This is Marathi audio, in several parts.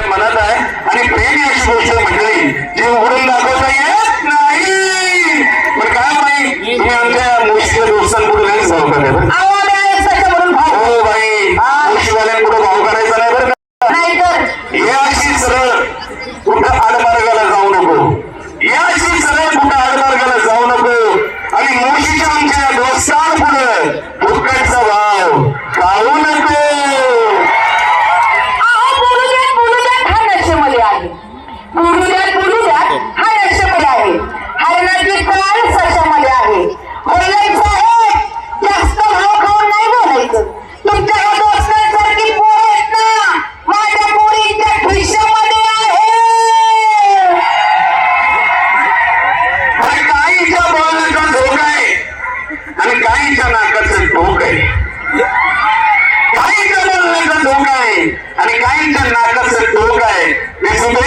ಮನದ काहीच्या नाकाचं ठोक आहे काहीच्या बोलण्याचं ठोक आहे आणि काहीच्या नाकाचं ठोक आहे. मी सुद्धा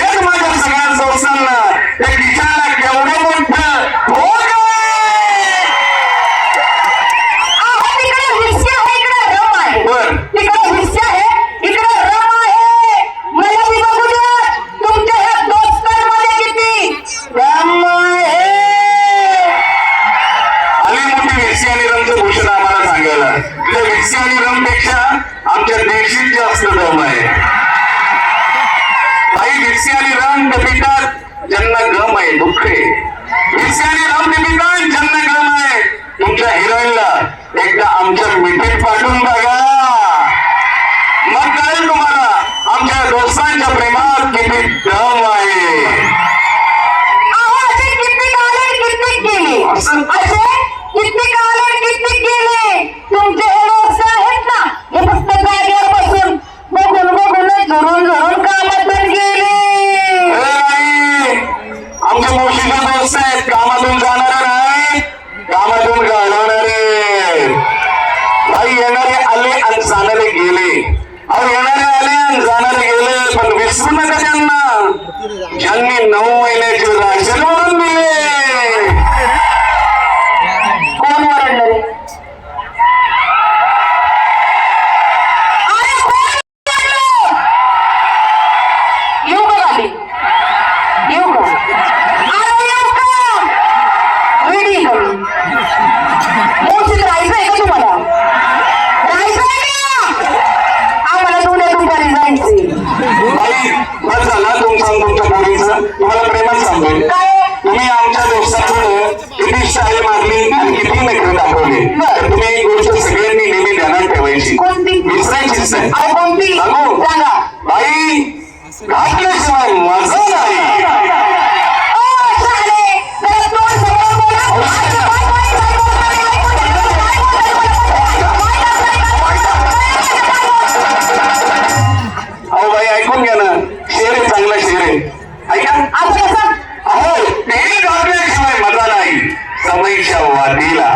भूमीच्या वादीला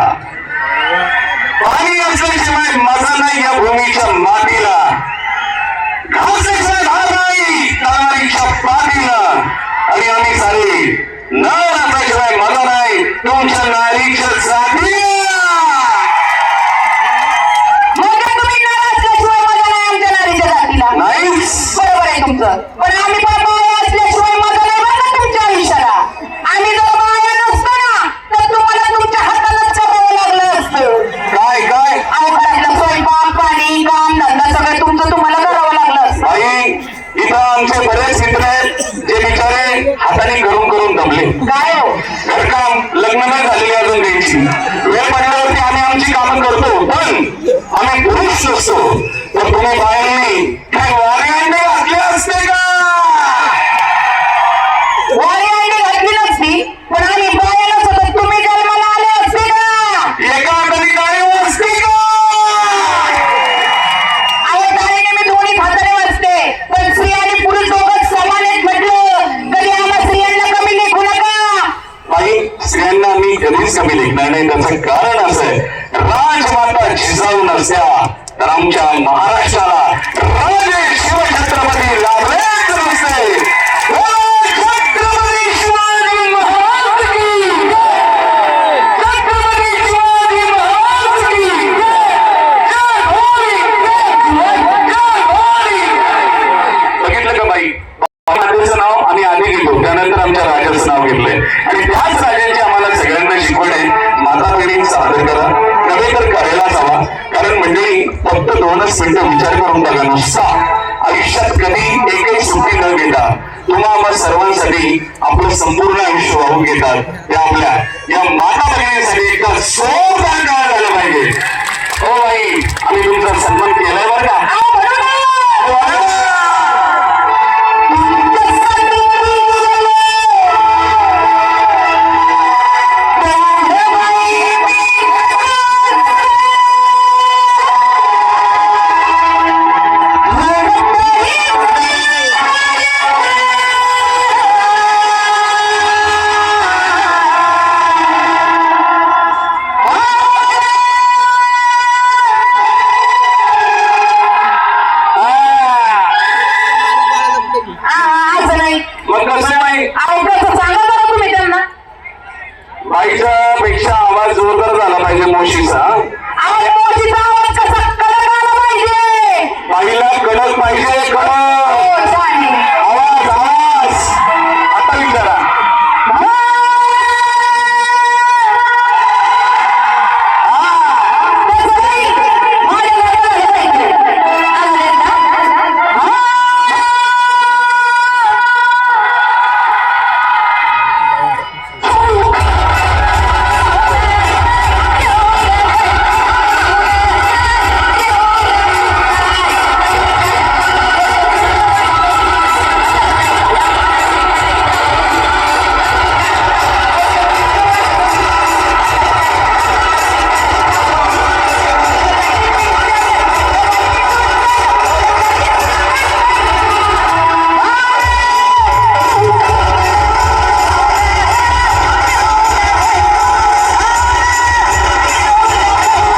पाणी असल्याशिवाय मजा नाही या भूमीच्या मातीला घासाशिवाय धार नाही ताराईच्या पाठीला आणि आम्ही सारे न लग्न झालेली अजून त्यांची. वेळ पडल्यावरती आम्ही आमची कामं करतो पण आम्ही पुरुष असतो तर तुम्ही बाहेर Para दोनच मिनिटं विचार करून बघा. नुसता आयुष्यात कधी एकही सुट्टी न घेता तुम्हा आम्हा सर्वांसाठी आपलं संपूर्ण आयुष्य वाहून घेतात. त्या आपल्या या माता भगिनीसाठी एकदा जोरदार ऐकायचं सांगा बरं तुम्ही त्यांना. बाईच्या पेक्षा आवाज जोरदार झाला पाहिजे मोशीचा मोठीचा आवाज कसा? कडक आला पाहिजे. बाईला कडक पाहिजे कडक